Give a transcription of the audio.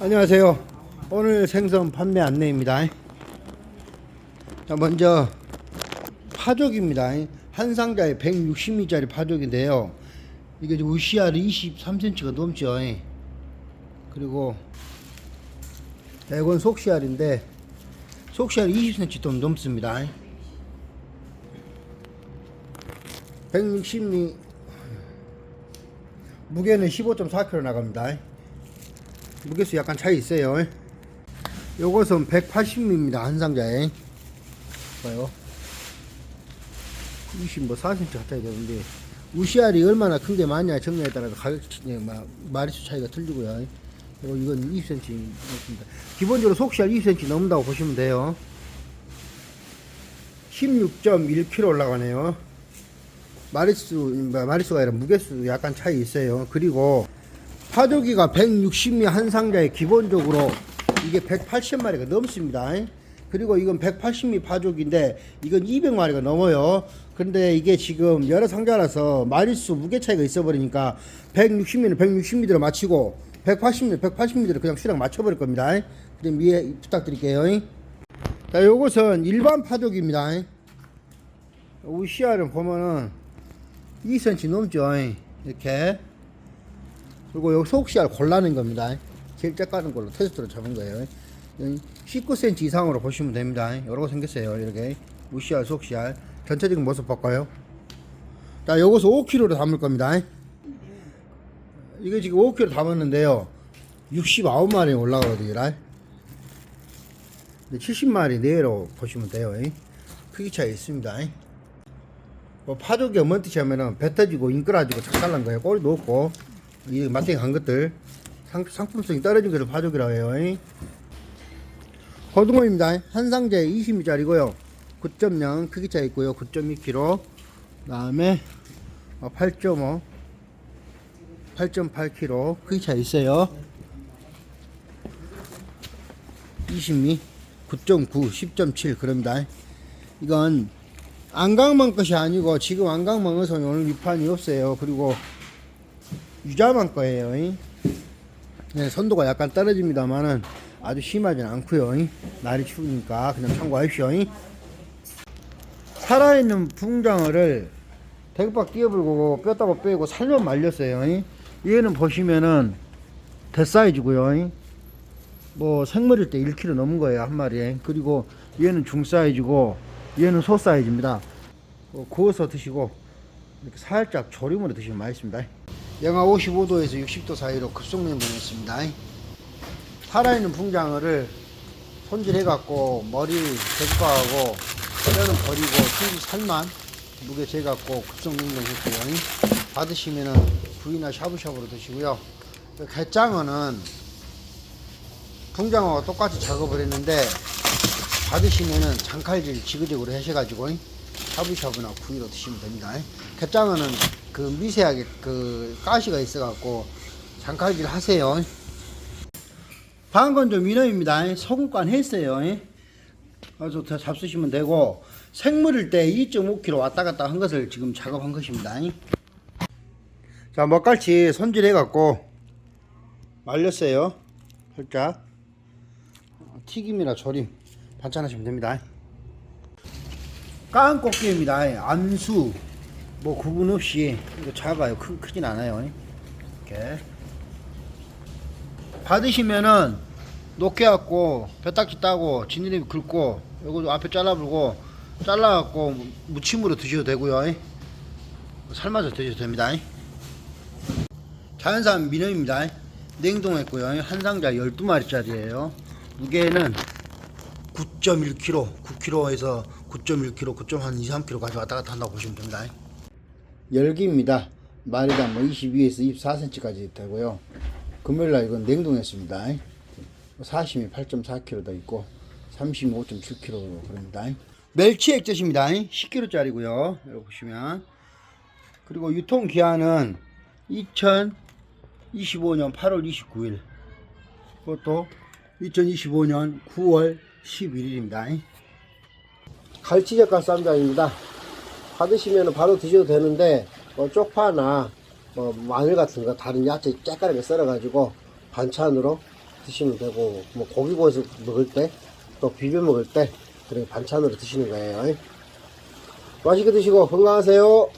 안녕하세요. 오늘 생선 판매 안내입니다. 자, 먼저 파족입니다. 한 상자에 160미짜리 파족인데요. 이게 우시알이 23cm가 넘죠. 그리고 자, 이건 속시알인데 속시알이 20cm 좀 넘습니다. 160미 무게는 15.4kg 나갑니다. 무게수 약간 차이 있어요. 요것은 180m입니다. 한 상자에. 봐요. 20뭐 4cm 가까이 되는데 우시알이 얼마나 큰 게 많냐 정량에 따라서 가격 네, 마- 마리수 차이가 틀리고요. 그리고 이건 20cm 넘습니다. 기본적으로 속시알 20cm 넘는다고 보시면 돼요. 16.1kg 올라가네요. 마리수 마리수가 아니라 무게수 약간 차이 있어요. 그리고 파조기가 160미 한 상자에 기본적으로 이게 180마리가 넘습니다. 그리고 이건 180미 파조기인데 이건 200마리가 넘어요. 근데 이게 지금 여러 상자라서 마리수 무게 차이가 있어 버리니까 160미는 160미대로 맞추고 180미 180미대로 그냥 수량 맞춰 버릴 겁니다. 좀 이해 부탁드릴게요. 자, 요것은 일반 파조기입니다. 우시알은 보면은 2cm 넘죠. 이렇게. 그리고 여기 속시알 골라낸 겁니다. 제일 짝가는 걸로 테스트로 잡은 거예요. 19cm 이상으로 보시면 됩니다. 거 생겼어요. 이렇게. 우시알, 속시알. 전체적인 모습 볼까요? 자, 요것은 5kg로 담을 겁니다. 이게 지금 5kg 담았는데요. 69마리 올라가거든요. 70마리 내로 보시면 돼요. 크기 차이 있습니다. 뭐뭔 뜻이 하면은 배 터지고 인끌어지고 착살난 거예요. 꼬리도 없고 이 마탱이 간 것들 상, 상품성이 떨어진 것을 파죽이라고 해요. 고등어입니다. 한 상자에 20미짜리고요. 9.0 크기 차 있고요. 9.2kg. 그다음에 8.5 8.8kg 크기 차 있어요. 20미 9.9 10.7 그럽니다. 이건 안강만 것이 아니고 지금 안강망에서 오늘 위판이 없어요. 그리고 유자만 거예요. 네, 선도가 약간 떨어집니다만은 아주 심하진 않고요. 날이 추우니까 그냥 참고하십시오. 살아있는 붕장어를 대급박 끼어불고 뼈다고 빼고 살만 말렸어요. 얘는 보시면은 대사이즈고요. 뭐 생물일 때 1kg 넘은 거예요 한 마리에. 그리고 얘는 중 사이즈고 얘는 소 사이즈입니다. 어, 구워서 드시고 이렇게 살짝 조림으로 드시면 맛있습니다. 영하 55도에서 60도 사이로 급속냉동했습니다. 살아있는 붕장어를 손질해갖고 머리를 제거하고 뼈는 버리고 순수 살만 무게 재갖고 급속냉동했고요. 받으시면은 구이나 샤브샤브로 드시고요. 그 갯장어는 붕장어와 똑같이 작업을 했는데 받으시면은 장칼질 지그재그로 하셔가지고 샤브샤브나 구이로 드시면 됩니다. 갯장어는 그 미세하게 그 가시가 있어갖고 장칼질 하세요. 방건 좀 민어입니다. 소금간 했어요. 그래서 더 잡수시면 되고 생물일 때 2.5kg 왔다 갔다 한 것을 지금 작업한 것입니다. 자 먹갈치 손질해갖고 말렸어요. 살짝 튀김이나 조림 반찬하시면 됩니다. 까한 꽃게입니다. 안수 뭐 구분 없이 이거 작아요. 크, 크진 않아요. 이렇게 받으시면은 녹여갖고 뼈딱지 따고 지느러미 긁고 요거 앞에 잘라불고 잘라갖고 무침으로 드셔도 되고요. 삶아서 드셔도 됩니다. 자연산 민어입니다. 냉동했고요. 한 상자 12마리짜리예요. 무게는 9.1kg, 9kg에서 9.1kg, 9.한 2, 3kg까지 왔다 갔다 한다고 보시면 됩니다. 열기입니다. 마리당 뭐 22에서 24cm까지 되고요. 금요일 날 이건 냉동했습니다. 사심이 8.4kg 더 있고 30이 5.7kg 그럽니다. 멸치 액젓입니다. 10kg짜리고요. 여기 보시면 그리고 유통 기한은 2025년 8월 29일 그것도 2025년 9월 11일입니다. 갈치젓갈 쌈장입니다. 받으시면 바로 드셔도 되는데 뭐 쪽파나 뭐 마늘 같은 거 다른 야채 깨끗하게 썰어가지고 반찬으로 드시면 되고 뭐 고기 구워서 먹을 때 또 비벼 먹을 때 그렇게 반찬으로 드시는 거예요. 맛있게 드시고 건강하세요.